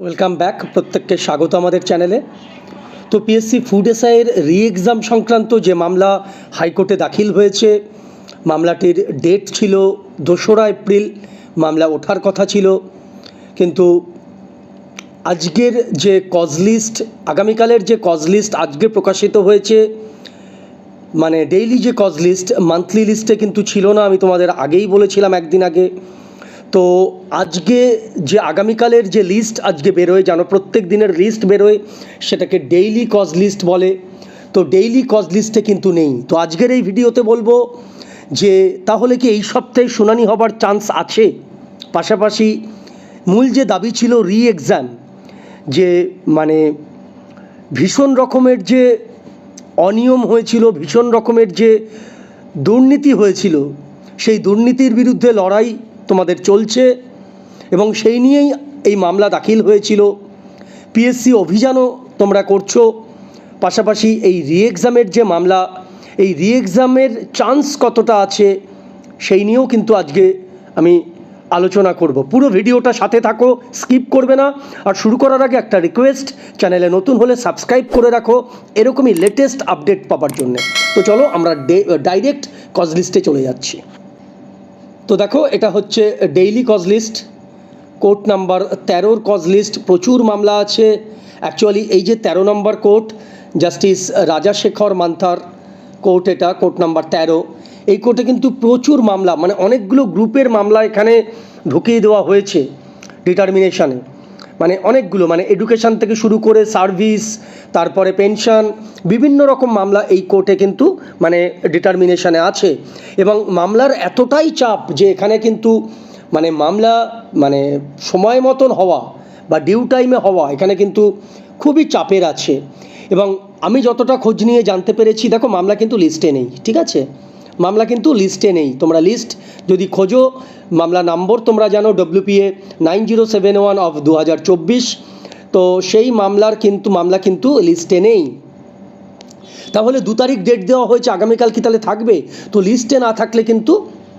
Welcome back প্রত্যেককে স্বাগত আমাদের চ্যানেলে তো পিএসসি ফুড এসআইয়ের রি এক্সাম সংক্রান্ত যে মামলা হাইকোর্টে দাখিল হয়েছে, মামলাটির ডেট ছিল দোসরা এপ্রিল, মামলা ওঠার কথা ছিল। কিন্তু আজকের যে কজ লিস্ট আগামীকালের যে কজ লিস্ট আজকে প্রকাশিত হয়েছে মানে ডেইলি যে কজ লিস্ট মান্থলি লিস্টে কিন্তু ছিল না, আমি তোমাদের আগেই বলেছিলাম একদিন আগে। তো আজকে যে আগামীকালের যে লিস্ট আজকে বেরোয়, জানো, প্রত্যেক দিনের লিস্ট বেরোয়, সেটাকে ডেইলি কজ লিস্ট বলে। তো ডেইলি কজ লিস্টে কিন্তু নেই। তো আজকের এই ভিডিওতে বলব যে, তাহলে কি এই সপ্তাহে শুনানি হবার চান্স আছে? পাশাপাশি মূল যে দাবি ছিল রি এক্সাম যে মানে ভীষণ রকমের যে অনিয়ম হয়েছিল, ভীষণ রকমের যে দুর্নীতি হয়েছিল, সেই দুর্নীতির বিরুদ্ধে লড়াই তোমাদের চলছে এবং সেই নিয়েই এই মামলা দাখিল হয়েছিল। পিএসসি অভিযানও তোমরা করছ। পাশাপাশি এই রি এক্সামের যে মামলা, এই রি এক্সামের চান্স কতটা আছে সেই নিয়েও কিন্তু আজকে আমি আলোচনা করব। পুরো ভিডিওটা সাথে থাকো স্কিপ করবে না। আর শুরু করার আগে একটা রিকোয়েস্ট চ্যানেলে নতুন হলে সাবস্ক্রাইব করে রাখো। এরকমই লেটেস্ট আপডেট পাওয়ার জন্য। তো চলো আমরা ডাইরেক্ট কজ লিস্টে চলে যাচ্ছি। তো দেখো, এটা হচ্ছে daily cause list court number তেরোর কজ লিস্ট প্রচুর মামলা আছে। অ্যাকচুয়ালি এই যে তেরো নম্বর কোর্ট জাস্টিস রাজাশেখর মান্থার কোর্ট এটা কোর্ট নাম্বার তেরো। এই কোর্টে কিন্তু প্রচুর মামলা মানে অনেকগুলো গ্রুপের মামলা এখানে ঢুকিয়ে দেওয়া হয়েছে ডিটারমিনেশনে মানে অনেকগুলো মানে এডুকেশন থেকে শুরু করে সার্ভিস তারপরে পেনশন বিভিন্ন রকম মামলা এই কোর্টে কিন্তু মানে ডিটারমিনেশনে আছে। এবং মামলার এতটাই চাপ যে এখানে কিন্তু মানে মামলা মানে সময় মতন হওয়া বা ডিউ টাইমে হওয়া এখানে কিন্তু খুবই চাপের আছে। এবং আমি যতটা খোঁজ নিয়ে জানতে পেরেছি, দেখো মামলা কিন্তু লিস্টে নেই, ঠিক আছে? মামলা কিন্তু লিস্টে নেই। তোমরা লিস্ট যদি খোঁজো, মামলা নম্বর তোমরা জানো WPA nine zero seven one of দু হাজার চব্বিশ। তো সেই মামলার কিন্তু, মামলা কিন্তু লিস্টে নেই। তাহলে দু তারিখ ডেট দেওয়া হয়েছে, আগামীকাল কি তাহলে থাকবে? তো লিস্টে না থাকলে কিন্তু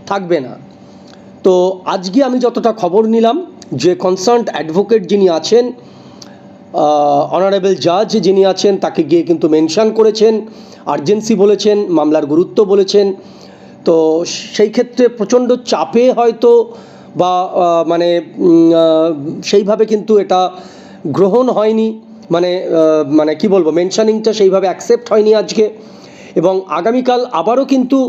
থাকবে না। তো আজকে আমি যতটা খবর নিলাম, যে কনসার্ন অ্যাডভোকেট যিনি আছেন অনারেবল জাজ যিনি আছেন, তাকে গিয়ে কিন্তু মেনশন করেছেন আর্জেন্সি বলেছেন, মামলার গুরুত্ব বলেছেন। তো সেই ক্ষেত্রে প্রচণ্ড চাপে হয়তো বা মানে সেইভাবে কিন্তু এটা গ্রহণ হয়নি। মানে মানে কি বলব মেনশানিংটা সেইভাবে অ্যাকসেপ্ট হয়নি আজকে। এবং আগামীকাল আবারও কিন্তু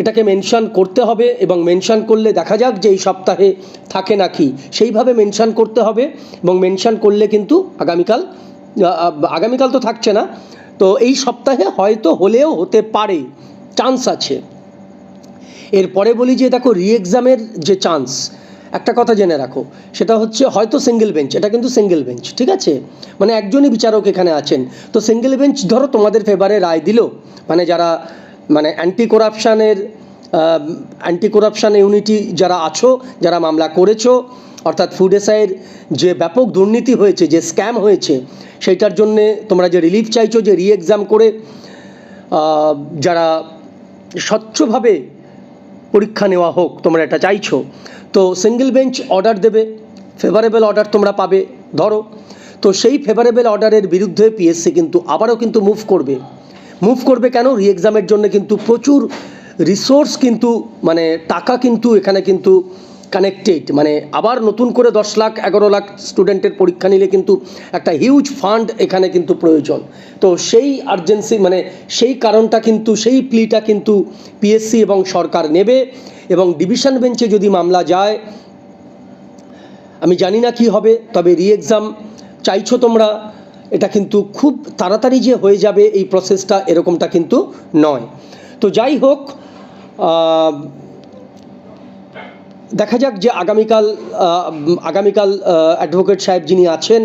এটাকে মেনশন করতে হবে এবং মেনশন করলে দেখা যাক যে এই সপ্তাহে থাকে নাকি। সেইভাবে মেনশন করতে হবে এবং মেনশন করলে কিন্তু আগামীকাল আগামীকাল তো থাকছে না, তো এই সপ্তাহে হয়তো হলেও হতে পারে চান্স আছে। এরপরে বলি যে দেখো রি এক্সামের যে চান্স একটা কথা জেনে রাখো, সেটা হচ্ছে হয়তো সিঙ্গেল বেঞ্চ এটা কিন্তু সিঙ্গেল বেঞ্চ ঠিক আছে? মানে একজনই বিচারক এখানে আছেন, তো সিঙ্গেল বেঞ্চ ধরো তোমাদের ফেভারে রায় দিল মানে যারা মানে অ্যান্টি করাপশানের অ্যান্টি করাপশান ইউনিটি যারা আছো, যারা মামলা করেছ, অর্থাৎ ফুড এসআইয়ের যে ব্যাপক দুর্নীতি হয়েছে, যে স্ক্যাম হয়েছে, সেইটার জন্যে তোমরা যে রিলিফ চাইছো, যে রি এক্সাম করে যারা স্বচ্ছভাবে পরীক্ষা নেওয়া হোক, তোমরা এটা চাইছো। তো সিঙ্গেল বেঞ্চ অর্ডার দেবে ফেভারেবল অর্ডার তোমরা পাবে, ধরো। তো সেই ফেভারেবল অর্ডারের বিরুদ্ধে পিএসসি কিন্তু আবারও কিন্তু মুভ করবে। মুভ করবে কেন? রি এক্সামের জন্য কিন্তু প্রচুর রিসোর্স কিন্তু মানে টাকা কিন্তু এখানে কিন্তু কানেক্টেড মানে আবার নতুন করে দশ লাখ, এগারো লাখ স্টুডেন্টের পরীক্ষা নিলে কিন্তু একটা হিউজ ফান্ড এখানে কিন্তু প্রয়োজন। তো সেই আর্জেন্সি মানে সেই কারণটা কিন্তু, সেই প্লিটা কিন্তু পিএসসি এবং সরকার নেবে এবং ডিভিশন বেঞ্চে যদি মামলা যায়, আমি জানি না কি হবে, তবে রি এক্সাম চাইছো তোমরা এটা কিন্তু খুব তাড়াতাড়ি যে হয়ে যাবে এই প্রসেসটা এরকমটা কিন্তু নয়। তো যাই হোক দেখা যাক যে আগামীকাল আগামীকাল অ্যাডভোকেট সাহেব যিনি আছেন,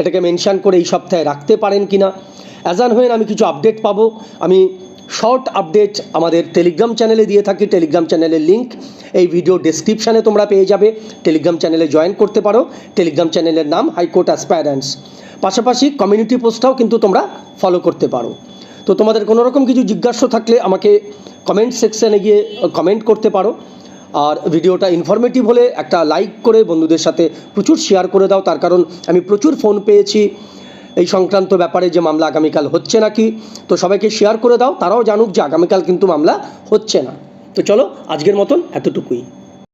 এটাকে মেনশন করে এই সপ্তাহে রাখতে পারেন কি না অ্যাজান হয়ে আমি কিছু আপডেট পাবো, আমি শর্ট আপডেট আমাদের টেলিগ্রাম চ্যানেলে দিয়ে থাকি। টেলিগ্রাম চ্যানেলের লিঙ্ক এই ভিডিও ডেসক্রিপশানে তোমরা পেয়ে যাবে। টেলিগ্রাম চ্যানেলে জয়েন করতে পারো। টেলিগ্রাম চ্যানেলের নাম হাইকোর্ট অ্যাসপায়ারেন্স পাশাপাশি কমিউনিটি পোস্টটাও কিন্তু তোমরা ফলো করতে পারো। তো তোমাদের কোনো রকম কিছু জিজ্ঞাসা থাকলে আমাকে কমেন্ট সেকশানে গিয়ে কমেন্ট করতে পারো। আর ভিডিওটা ইনফরমেটিভ হলে একটা লাইক করে বন্ধুদের সাথে প্রচুর শেয়ার করে দাও। তার কারণ আমি প্রচুর ফোন পেয়েছি এই সংক্রান্ত ব্যাপারে যে মামলা আগামীকাল হচ্ছে নাকি। তো সবাইকে শেয়ার করে দাও। তারাও জানুক যে আগামীকাল কিন্তু মামলা হচ্ছে না। তো চলো, আজকের মতন এতটুকুই।